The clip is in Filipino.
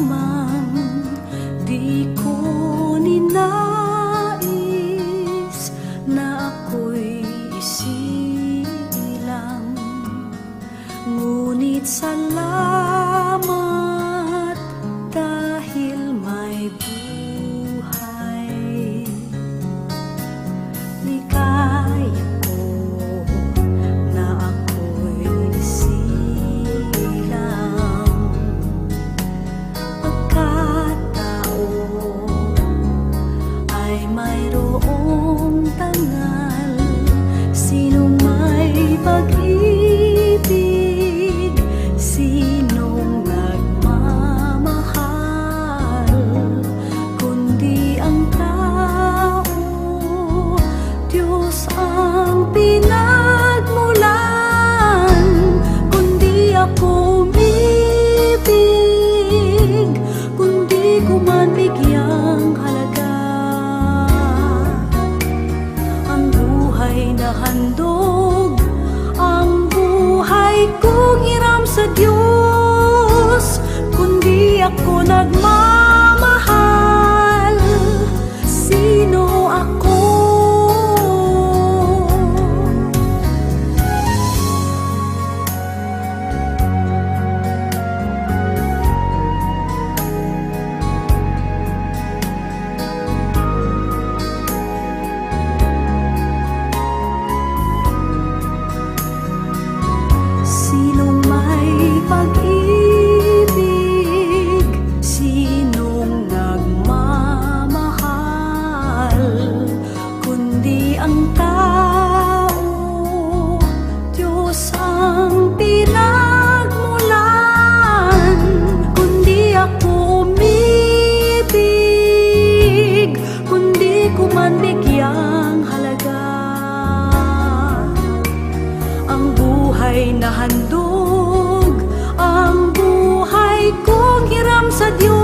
naman di ko ninais na ako'y isilang. Ngunit sa lahat mai mai ro ôm ta ngai над Diyos ang pinagmulan Kundi ako umibig Kundi halaga. Ang buhay na handog Ang buhay kong hiram sa Diyos